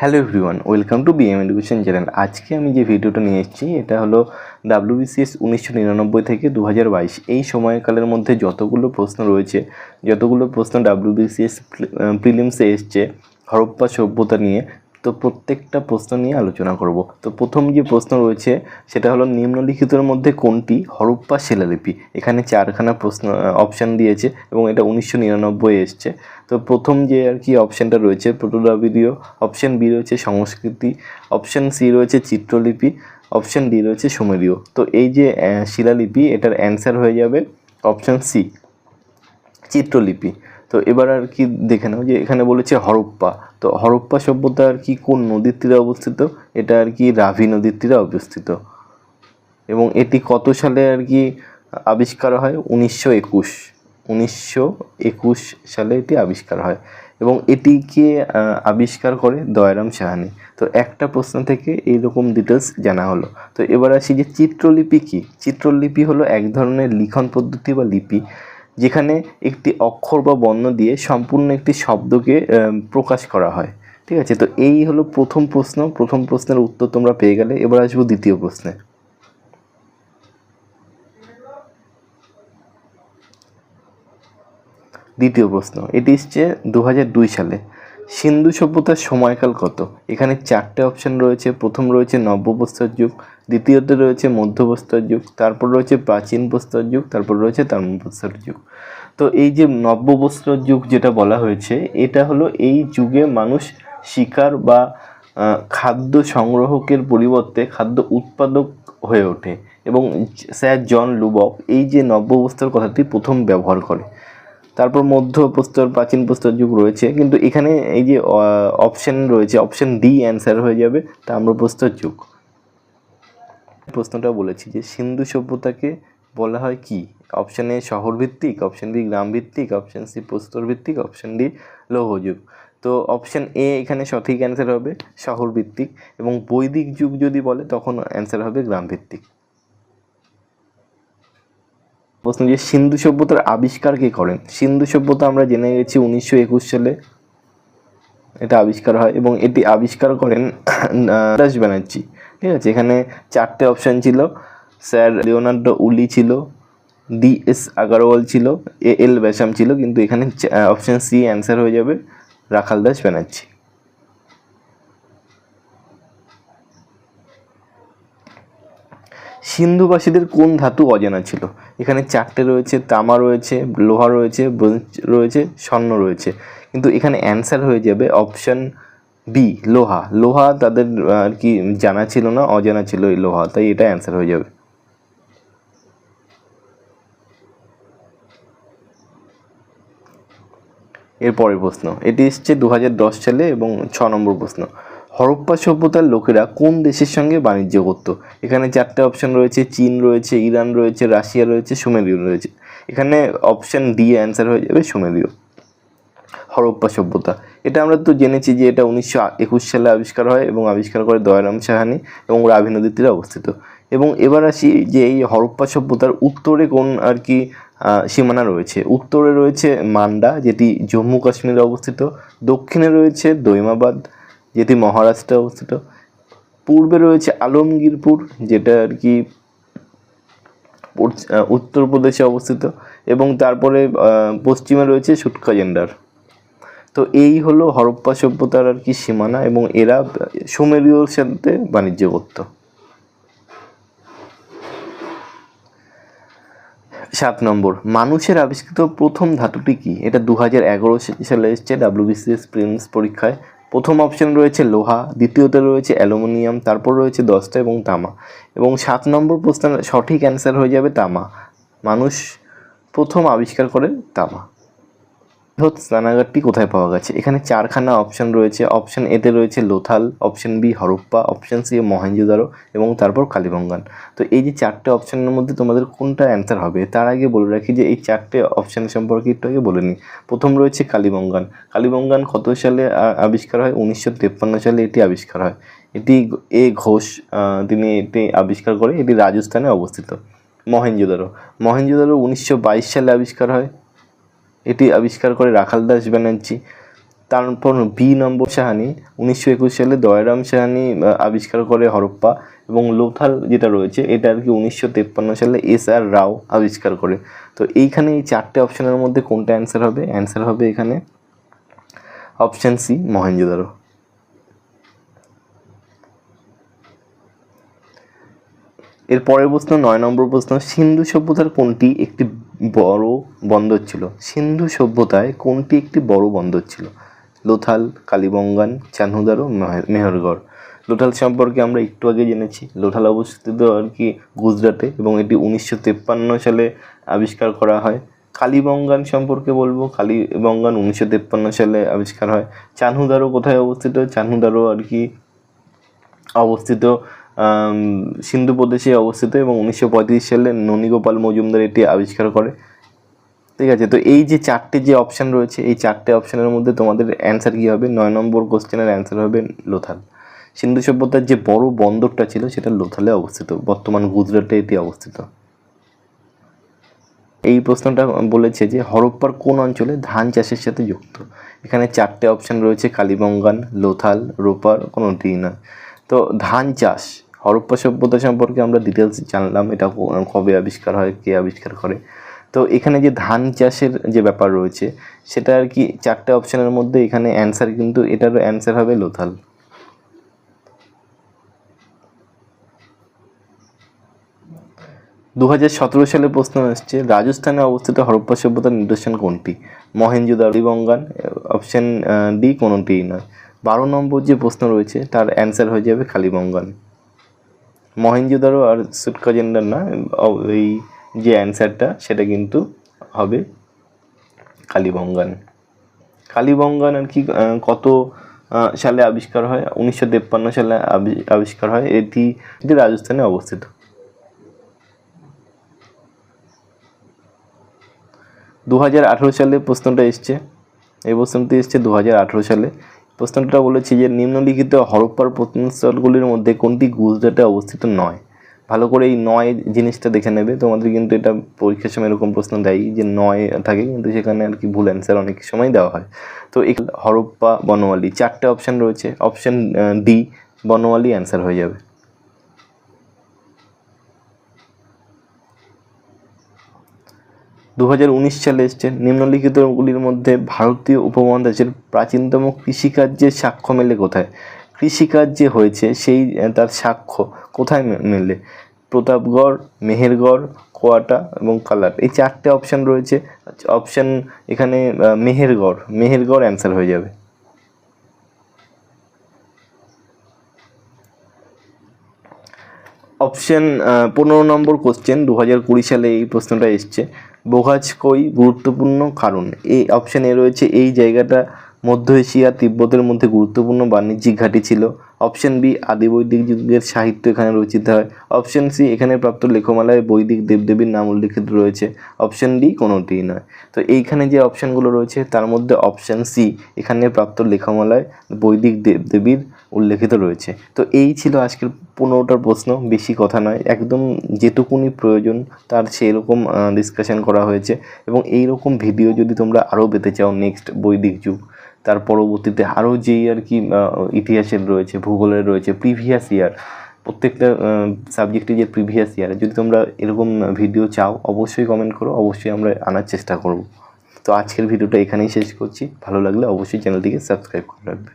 Hello everyone, welcome to B M education channel আজকে আমি যে ভিডিওটা নিয়ে এসেছি, এটা হলো ডাব্লিউবিসিএস উনিশশো নিরানব্বই থেকে দু বাইশ। এই সময়কালের মধ্যে যতগুলো প্রশ্ন রয়েছে, যতগুলো প্রশ্ন ডাব্লিউবিসিএস প্রিলিমসে এসছে, হরপ্পা সভ্যতা নিয়ে তো প্রত্যেকটা প্রশ্ন নিয়ে আলোচনা করব। তো প্রথম যে প্রশ্ন রয়েছে, সেটা হলো নিম্নলিখিতের মধ্যে কোনটি? হরপ্পা শিলালিপি। এখানে চারখানা প্রশ্ন অপশান দিয়েছে এবং এটা উনিশশো নিরানব্বই এসছে। তো প্রথম যে আর কি অপশানটা রয়েছে প্রোটোদ্রাবিদীয় অপশান বি রয়েছে সংস্কৃতি অপশান সি রয়েছে চিত্রলিপি অপশান ডি রয়েছে সুমেরীয়। তো এই যে শিলালিপি, এটার অ্যান্সার হয়ে যাবে অপশান সি চিত্রলিপি। তো এবার আর কি দেখে নাও যে এখানে বলেছে হরপ্পা। তো হরপ্পা সভ্যতা আর কি কোন নদীর তীরে অবস্থিত? এটা আর কি রাভি নদীর তীরে অবস্থিত। এবং এটি কত সালে আর কি আবিষ্কার হয়? উনিশশো একুশ। উনিশশো একুশ সালে এটি আবিষ্কার হয়। এবং এটিকে আবিষ্কার করে? দয়ারাম সাহানি। তো একটা প্রশ্ন থেকে এইরকম ডিটেলস জানা হলো। তো এবার আসি যে চিত্রলিপি কী? চিত্রলিপি হলো এক ধরনের লিখন পদ্ধতি বা লিপি। যেখানে একটি অক্ষর বা বর্ণ দিয়ে সম্পূর্ণ একটি শব্দকে প্রকাশ করা হয়। ঠিক আছে? তো এই হলো প্রথম প্রশ্ন। প্রথম প্রশ্নের উত্তর তোমরা পেয়ে গেলে। এবার আসব দ্বিতীয় প্রশ্নে। দ্বিতীয় প্রশ্ন। এটি এসছে দু সালে। সিন্ধু সভ্যতার সময়কাল কত? এখানে চারটে অপশন রয়েছে। প্রথম রয়েছে নব্য নব্যপ্রস্তর যুগ দ্বিতীয়তে রয়েছে মধ্যপ্রস্তর যুগ, তারপর রয়েছে প্রাচীন প্রস্তর যুগ, তারপর রয়েছে তাম্রপ্রস্তর যুগ। তো এই যে নব্যপ্রস্তর যুগ যেটা বলা হয়েছে, এটা হলো এই যুগে মানুষ শিকার বা খাদ্য সংগ্রহকের পরিবর্তে খাদ্য উৎপাদক হয়ে ওঠে এবং স্যার জন লুবক এই যে নব্যপ্রস্তর কথাটি প্রথম ব্যবহার করে। তারপর মধ্য প্রস্তর প্রাচীন প্রস্তর যুগ রয়েছে, কিন্তু এখানে এই যে অপশান রয়েছে, অপশান ডি অ্যান্সার হয়ে যাবে তাম্রপ্রস্তর যুগ। প্রশ্নটা বলেছি যে সিন্ধু সভ্যতাকে বলা হয় কি? অপশন এ শহর ভিত্তিক অপশন বি গ্রাম ভিত্তিক অপশন সি প্রস্তর ভিত্তিক অপশন ডি লৌহ যুগ তো অপশন এ এখানে সঠিক অ্যান্সার হবে শহর ভিত্তিক এবং বৈদিক যুগ যদি বলে তখন অ্যান্সার হবে গ্রাম ভিত্তিক প্রশ্ন যে সিন্ধু সভ্যতার আবিষ্কার কে করেন? সিন্ধু সভ্যতা আমরা জেনে গেছি উনিশশো একুশ সালে এটা আবিষ্কার হয় এবং এটি আবিষ্কার করেন দাস ব্যানার্জি। ঠিক আছে, এখানে চারটে অপশান ছিল। স্যার লিওনার্ডো উলি ছিল ডি এস আগারওয়াল ছিল, এ এল ব্যাসাম ছিল, কিন্তু এখানে অপশান সি অ্যান্সার হয়ে যাবে রাখাল দাস ব্যানার্জি। সিন্ধুবাসীদের কোন ধাতু অজানা ছিল? এখানে চারটে রয়েছে, তামা রয়েছে, লোহা রয়েছে, ব্রোঞ্জ রয়েছে, স্বর্ণ রয়েছে। কিন্তু এখানে অ্যান্সার হয়ে যাবে অপশন বি লোহা। লোহা তাদের আর কি জানা ছিল না, অজানা ছিল এই লোহা, তাই এটা অ্যান্সার হয়ে যাবে। এরপরের প্রশ্ন, এটি এসছে দু হাজার দশ সালে এবং ছ নম্বর প্রশ্ন, হরপ্পা সভ্যতার লোকেরা কোন দেশের সঙ্গে বাণিজ্য করত? এখানে চারটে অপশন রয়েছে, চীন রয়েছে, ইরান রয়েছে, রাশিয়া রয়েছে সুমেরীয় রয়েছে। এখানে অপশন ডি অ্যান্সার হয়ে যাবে সুমেরীয় হরপ্পা সভ্যতা। এটা আমরা তো জেনেছি যে এটা উনিশশো একুশ সালে আবিষ্কার হয় এবং আবিষ্কার করে দয়ারাম সাহানি এবং রাভি নদীর তীরে অবস্থিত। এবং এবার আসি যে এই হরপ্পা সভ্যতার উত্তরে কোন আর কি সীমানা রয়েছে। উত্তরে রয়েছে মান্ডা, যেটি জম্মু কাশ্মীরে অবস্থিত। দক্ষিণে রয়েছে দৈমাবাদ, যেটি মহারাষ্ট্রে অবস্থিত। পূর্বে রয়েছে আলমগীরপুর, যেটা আর কি উত্তরপ্রদেশে অবস্থিত। এবং তারপরে পশ্চিমে রয়েছে সুটকা জেন্ডার। তো এই হলো হরপ্পা সভ্যতার আর কি সীমানা এবং এরা সুমেরীয়র সাথে বাণিজ্য করতো সাত নম্বর, মানুষের আবিষ্কৃত প্রথম ধাতুটি কি? এটা দু হাজার এগারো সালে এসছে ডাব্লিউবিসিএস প্রিলিমস পরীক্ষায়। প্রথম অপশন রয়েছে লোহা, দ্বিতীয়তে রয়েছে অ্যালুমিনিয়াম, তারপর রয়েছে দশটা এবং তামা। এবং সাত নম্বর প্রশ্নের সঠিক অ্যান্সার হয়ে যাবে তামা। মানুষ প্রথম আবিষ্কার করে তামা। বৃহৎ স্নানাগারটি কোথায় পাওয়া গেছে? এখানে চারখানা অপশন রয়েছে। অপশন এতে রয়েছে Lothal option B Harappa option C Mohenjodaro এবং তারপর কালীবঙ্গান। তো এই যে চারটে অপশনের মধ্যে তোমাদের কোনটা অ্যান্সার হবে, তার আগে বলে রাখি যে এই চারটে অপশন সম্পর্কে একটু আগে বলে নিই প্রথম রয়েছে কালীবঙ্গান। কালীবঙ্গান কত সালে আবিষ্কার হয়? উনিশশো সালে এটি আবিষ্কার হয়। এটি এ ঘোষ তিনি এটি আবিষ্কার করে। এটি রাজস্থানে অবস্থিত। মহেঞ্জোদারো। মহেঞ্জোদারো উনিশশো বাইশ সালে আবিষ্কার হয়। এটি আবিষ্কার করে রাখাল দাস ব্যানার্জি। তারপর বি নম্বর সাহানি, উনিশশো একুশ সালে দয়ারাম সাহানি আবিষ্কার করে হরপ্পা এবং লোথাল যেটা রয়েছে, এটা আর কি উনিশশো তেপ্পান্ন সালে এস আর রাও আবিষ্কার করে। তো এইখানে এই চারটে অপশানের মধ্যে কোনটা অ্যান্সার হবে? অ্যান্সার হবে এখানে অপশান সি মহেঞ্জোদারো এর পরের প্রশ্ন, নয় নম্বর প্রশ্ন, সিন্ধু সভ্যতার কোনটি একটি বড় বন্দর ছিল। সিন্ধু সভ্যতায় কোনটি একটি বড় বন্দর ছিল? লোথাল, কালীবঙ্গান চানহুদারো মেহের- মেহেরগড়। লোথাল সম্পর্কে আমরা একটু আগে জেনেছি। লোথাল অবস্থিত আর কি গুজরাটে এবং এটি উনিশশো তেপ্পান্ন সালে আবিষ্কার করা হয়। কালীবঙ্গান সম্পর্কে বলব। কালীবঙ্গান উনিশশো তেপ্পান্ন সালে আবিষ্কার হয়। চানহুদারো কোথায় অবস্থিত? চানহুদারো আর কি অবস্থিত সিন্ধু প্রদেশে অবস্থিত এবং উনিশশো পঁয়ত্রিশ সালে ননীগোপাল মজুমদার এটি আবিষ্কার করে। ঠিক আছে, তো এই যে চারটে যে অপশান রয়েছে, এই চারটে অপশানের মধ্যে তোমাদের অ্যান্সার কী হবে? নয় নম্বর কোশ্চেনের অ্যান্সার হবে লোথাল। সিন্ধু সভ্যতার যে বড় বন্দরটা ছিল, সেটা লোথালে অবস্থিত। বর্তমান গুজরাটে এটি অবস্থিত। এই প্রশ্নটা বলেছে যে, হরপ্পার কোন অঞ্চলে ধান চাষের সাথে যুক্ত? এখানে চারটে অপশান রয়েছে, কালীবঙ্গান, লোথাল, রোপার, কোনোটিই নয়। তো ধান চাষ হরপ্পা সভ্যতা সম্পর্কে আমরা ডিটেলস জানলাম, এটা কবে আবিষ্কার হয়, কে আবিষ্কার করে। তো এখানে যে ধান চাষের যে ব্যাপার রয়েছে, সেটা আর কি চারটে অপশানের মধ্যে এখানে অ্যান্সার কিন্তু এটারও অ্যান্সার হবে লোথাল দু হাজার সতেরো সালে প্রশ্ন আসছে, রাজস্থানে অবস্থিত হরপ্পা সভ্যতার নিদর্শন কোনটি? মহেঞ্জোদারো বঙ্গান অপশন ডি কোনোটিই নয়। বারো নম্বর যে প্রশ্ন রয়েছে, তার অ্যান্সার হয়ে যাবে কালীবঙ্গান মহেঞ্জোদারো আর সুটকা জেন্ডার না এই যে অ্যান্সারটা, সেটা কিন্তু হবে কালীবঙ্গান। কালীবঙ্গান আর কি কত সালে আবিষ্কার হয়? উনিশশো তেপ্পান্ন সালে আবি- আবিষ্কার হয়। এটি এটি রাজস্থানে অবস্থিত। দু হাজার আঠেরো সালে প্রশ্নটা এসছে। এই প্রশ্নটি এসছে দু হাজার আঠেরো সালে। প্রশ্নটা বলেছি যে নিম্নলিখিত হরপ্পার প্রত্নস্থলগুলির মধ্যে কোনটি গুজরাটে অবস্থিত নয়? ভালো করে এই নয় জিনিসটা দেখে নেবে। তোমাদের কিন্তু এটা পরীক্ষার সময় এরকম প্রশ্ন দেয় যে নয় থাকে, কিন্তু সেখানে আর কি ভুল অ্যান্সার অনেক সময় দেওয়া হয়। তো এই হরপ্পা বনওয়ালি চারটে অপশান রয়েছে। অপশান ডি বনওয়ালি অ্যান্সার হয়ে যাবে। দু হাজার উনিশ সালে এসছে নিম্নলিখিতগুলির মধ্যে ভারতীয় উপমহাদেশের প্রাচীনতম কৃষিকার্যের সাক্ষ্য মেলে কোথায়? কৃষিকাজ যে হয়েছে সেই তার সাক্ষ্য কোথায় মেলে? প্রতাপগড়, মেহেরগড়, কোয়াটা এবং কালার এই চারটে অপশান রয়েছে। অপশান এখানে মেহেরগড়। মেহেরগড় অ্যান্সার হয়ে যাবে। অপশান পনেরো নম্বর কোশ্চেন দু হাজার কুড়ি সালে এই প্রশ্নটা এসছে। বোঘাজকই গুরুত্বপূর্ণ কারণ? এই অপশানে রয়েছে, এই জায়গাটা মধ্য এশিয়া তিব্বতের মধ্যে গুরুত্বপূর্ণ বাণিজ্যিক ঘাঁটি ছিল। অপশন বি আদি বৈদিক যুগের সাহিত্য এখানে রচিত হয়। অপশন সি এখানে প্রাপ্ত লেখমালায় বৈদিক দেবদেবীর নাম উল্লেখিত রয়েছে। অপশন ডি কোনোটিই নয়। তো এইখানে যে অপশানগুলো রয়েছে, তার মধ্যে অপশন সি এখানে প্রাপ্ত লেখমালায় বৈদিক দেবদেবীর উল্লেখিত রয়েছে। তো এই ছিল আজকের পনেরোটার প্রশ্ন, বেশি কথা নয়। একদম যেটুকুনি প্রয়োজন, তার সেরকম ডিসকাশন করা হয়েছে। এবং এই রকম ভিডিও যদি তোমরা আরও পেতে চাও নেক্সট বৈদিক যুগ, তার পরবর্তীতে আরও যেই আর কি ইতিহাসের রয়েছে, ভূগোলের রয়েছে প্রিভিয়াস ইয়ার প্রত্যেকটা সাবজেক্টে যে প্রিভিয়াস ইয়ার যদি তোমরা এরকম ভিডিও চাও, অবশ্যই কমেন্ট করো, অবশ্যই আমরা আনার চেষ্টা করব। তো আজকের ভিডিওটা এখানেই শেষ করছি। ভালো লাগলে অবশ্যই চ্যানেলটিকে সাবস্ক্রাইব করে রাখবে।